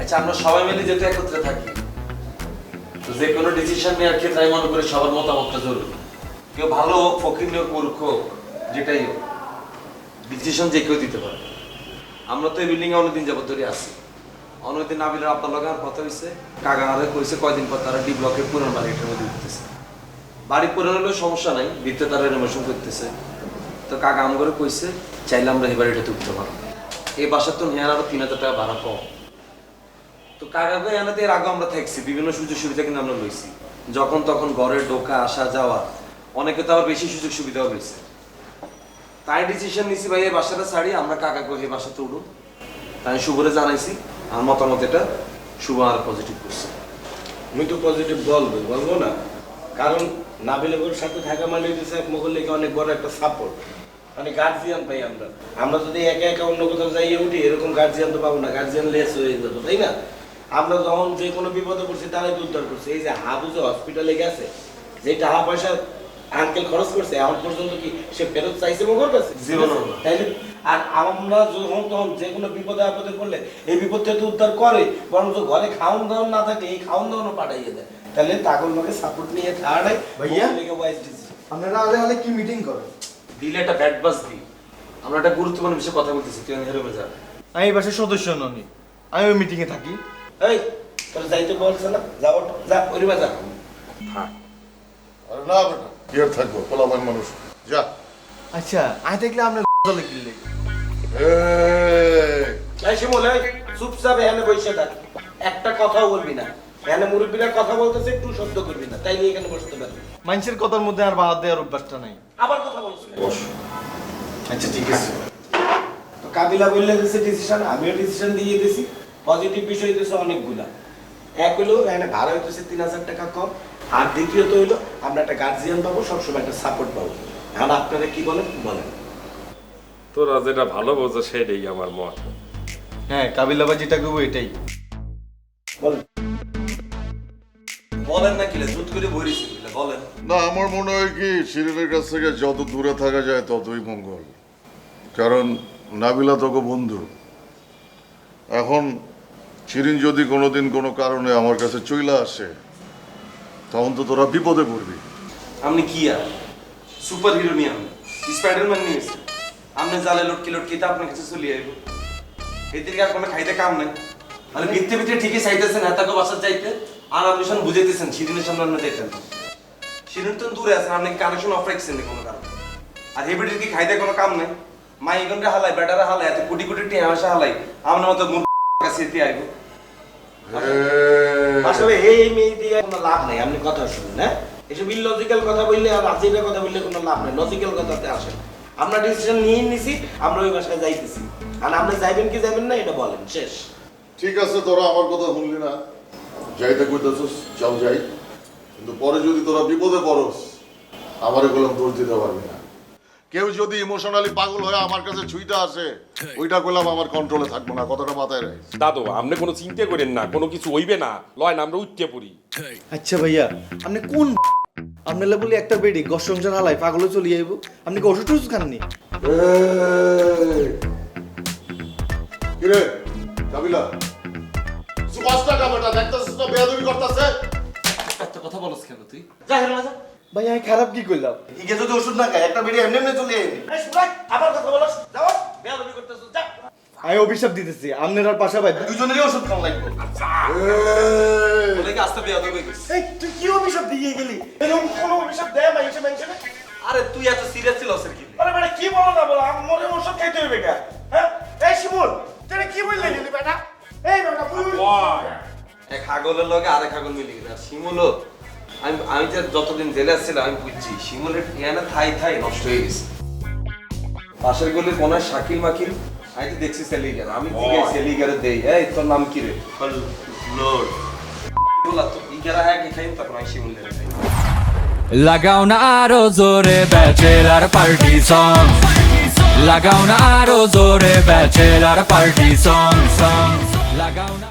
আচ্ছা আমরা সবাই মিলে যেহেতু একত্রে থাকি, তো যে কোনো ডিসিশন নেওয়ার ক্ষেত্রে আমি মনে করি সবার মতামতটা জরুরি। কেউ ভালো হোক, ফকির হোক, মূর্খ যেটাই হোক ডিসিশন যে কেউ দিতে পারে। আমরা তো এই বিল্ডিং এ অনেকদিন যাবত ধরে আছি। অনেকদিন নাবিলের আপনার লগে আমার কথা হয়েছে কাকা আরে কইছে কয়দিন পর তারা ডি ব্লকের পুরান বাড়িটার মধ্যে উঠতেছে বাড়ি পুরান হলেও সমস্যা নাই ভিতরে তারা রেনোভেশন করতেছে। তো কাকা আম করে কইছে, চাইলে আমরা এই বাড়িটাতে উঠতে পারব। এই বাসার তো নেওয়ার আরও তিন হাজার টাকা ভাড়া কম। তো আগে আমরা থাকছি, বিভিন্ন সুযোগ সুবিধা কিন্তু আমরা লইছি। যখন তখন আসা যাওয়া, অনেকে তো আবার বেশি সুযোগ সুবিধাও তাই ডিসিশন নিছি ভাই, এই বাসাটা ছাড়ি, আমরা এই বাসাতে উঠুন। তাই শুভরে জানাইছি মতামত এটা, শুভ আর পজিটিভ করছে। আমি তো পজিটিভ বলব বলব না। কারণ নাবিলের সাথে থাকা মানে হচ্ছে এক অনেক বড় একটা সাপোর্ট মানে গার্জিয়ান পাই আমরা। আমরা যদি একা একা অন্য কোথাও যাইয়ে উঠি, এরকম গার্জিয়ান তো পাবো না গার্জিয়ান লেস হয়ে যেত, তাই না? আমরা যখন যে কোনো বিপদে পড়ছি তারাই তো উদ্ধার করছে। এই যে হাবু যে হসপিটালে গেছে যে টাকা পয়সা আঙ্কেল খরচ করছে এখন পর্যন্ত কি সে ফেরত চাইছে মোগর কাছে। তাইলে আর আমরা যখন তখন যে কোনো বিপদে আপদে পড়লে এই বিপদ থেকে উদ্ধার করে বরং তো ঘরে খাওন দাওন না থাকে এই খাওন দাওনও পাঠাইয়ে দেয়। তাহলে তাগল লোকে সাপোর্ট নিয়ে থাকাটাই ভাইয়া? আপনারা আলে আলে কি মিটিং করেন? দিলে একটা ব্যাট বাস দিই। আমরা একটা গুরুত্বপূর্ণ বিষয়ে কথা বলতেছি তুই হেরোবে যা আমি এই বাসার সদস্য ননি। আমি ওই মিটিংয়ে থাকি। এই তোর যাইতে বলছে না? যা ওঠ, যা ওরিবা যা আরে না বেটা। কি থাকব পোলাপান মানুষ। যা। আচ্ছা আমি দেখলে আপনার দলে কিনলে এই, এই শিমুল এই চুপচাপ এখানে বসে থাক। একটা কথাও বলবি না। এখানে মুরব্বীরা কথা বলতেছে একটু শব্দ করবি না। তাই নিয়ে এখানে বসতে পারবি। মানুষের কথার মধ্যে আর বাদ দেওয়ার অভ্যাসটা নাই। আবার কথা বলছিস আচ্ছা ঠিক আছে। কাবিলা বললে দিছে ডিসিশন আমিও ডিসিশন দিয়ে দিছি পজিটিভ বিষয় দিছে অনেকগুলা। এক হলো এখানে ভাড়া হইতেছে তিন হাজার টাকা কম। আর দ্বিতীয়ত হইল আমরা একটা গার্জিয়ান পাবো সবসময় একটা সাপোর্ট পাবো। এখন আপনারা কি বলেন? বলেন। তোরা যেটা ভালো বোঝো সেটাই আমার মত। হ্যাঁ কাবিলাবা যেটা করব এটাই। বলেন। বলেন না কিলে জুত করে বইরেছি বলেন। না আমার মনে হয় কি শিরিনের কাছ থেকে যত দূরে থাকা যায় ততই মঙ্গল। কারণ নাবিলা তোকে বন্ধু। এখন শিরিন যদি কোনোদিন কোনো কারণে আমার কাছে চইলা আসে, তখন তো তোরা বিপদে পড়বি। আপনি কি আর? সুপার হিরো নিয়ে আমি স্পাইডারম্যান নিয়ে এসে আপনি জালে লটকি লটকিতে আপনার কাছে চলে আইব। এদিকে আর কোনো খাইতে কাম নাই? মানে ভিত্তি ভিত্তি ঠিকই চাইতেছেন, এতাকে বাসার চাইতে। আর আপনি সব বুঝাইতেছেন, শিরিনের সামনে আপনি চাইতেন না। শিরিন তো দূরে আছেন আপনি কানেকশন অফ রাখছেন কোনো কারণে। আর হেবিটির কি খাইতে কোনো কাম নাই? মা এখানটা হালাই, বেটারা হালাই, এত কোটি কোটি টিয়া আসা হালাই। আপনার মতো কাছে আইব। আসলে এই মেয়ে দিয়ে কোনো লাভ নাই আপনি কথা শুনুন হ্যাঁ? এসব ইলজিক্যাল কথা বললে আর কথা বললে কোনো লাভ নাই লজিক্যাল কথাতে আসে আমরা ডিসিশন নিয়ে নিছি আমরা ওই বাসায় যাইতেছি। আর আপনি যাইবেন কি যাবেন না এটা বলেন শেষ। ঠিক আছে তোরা আমার কথা শুনলি না। যাইতে কইতেছিস চল যাই। কিন্তু পরে যদি তোরা বিপদে পড়স আমারে বললাম দোষ দিতে পারবি না। কেউ যদি ইমোশনালি পাগল হয়ে আমার কাছে ছুইতে আসে ওইটা করলাম আমার কন্ট্রোলে থাকব না কথাটা মাথায় রাখ। দাদু আপনি কোনো চিন্তা করেন না কোনো কিছু হইবে না। লয় না আমরা উঠতে পড়ি। আচ্ছা ভাইয়া আপনি কোন আপনার বলি একটা বেডি গস সংসার হালাই পাগলে চলে যাইব আপনি কি ওষুধ টষুধ খাননি? কিরে কাবিলা কিছু পাঁচ টাকা বেটা দেখতেছিস না বেয়াদবি করতেছে? এত কথা বলছ কেন তুই? যা হেলো যা ভাই আমি খারাপ কি করলাম? ইগে যদি ওষুধ না খায় একটা বেরিয়ে এমনি এমনি চলে এই সুরাজ আবার কথা বলছ যাও বেয়াদবি করতেছ যা। আমি অভিশাপ দিতেছি আপনার আর পাশা ভাই দুজনেরই ওষুধ খাওয়া লাগবে। এই, বলে কি আস্তে বিয়া দেবে এই তুই কি অভিশাপ দিয়ে গেলি? এরকম কোনো অভিশাপ দেয় না এসে মেনশনে আরে তুই এত সিরিয়াস ছিল ওসের কি? আরে বেটা কি বলো না বলো আমি মরে ওষুধ খাইতে হইবে কা? হ্যাঁ? এই শিমুল তুই কি বললি গেলি বেটা? এই বেটা তুই এক হাগলের লগে আরেক হাগল মিলে গেছে। আর শিমুলও আমি আমি যে যতদিন জেলে ছিলাম আমি বুঝছি শিমুলের থাই থাই নষ্ট হয়ে গেছে। পাশের কোনায় শাকিল মাকিল আমি তো দেখছি সেলিগার। আমি দিকে সেলিগারে দেই। এই তোর নাম কি রে? লোড বলা তো ইগারা এক খাই তারপর আমি শিমুলের খাই। লাগাও না আরও জোরে ব্যাচেলার পার্টি সং লাগাও না আরও জোরে ব্যাচেলার পার্টি সং সং লাগাও না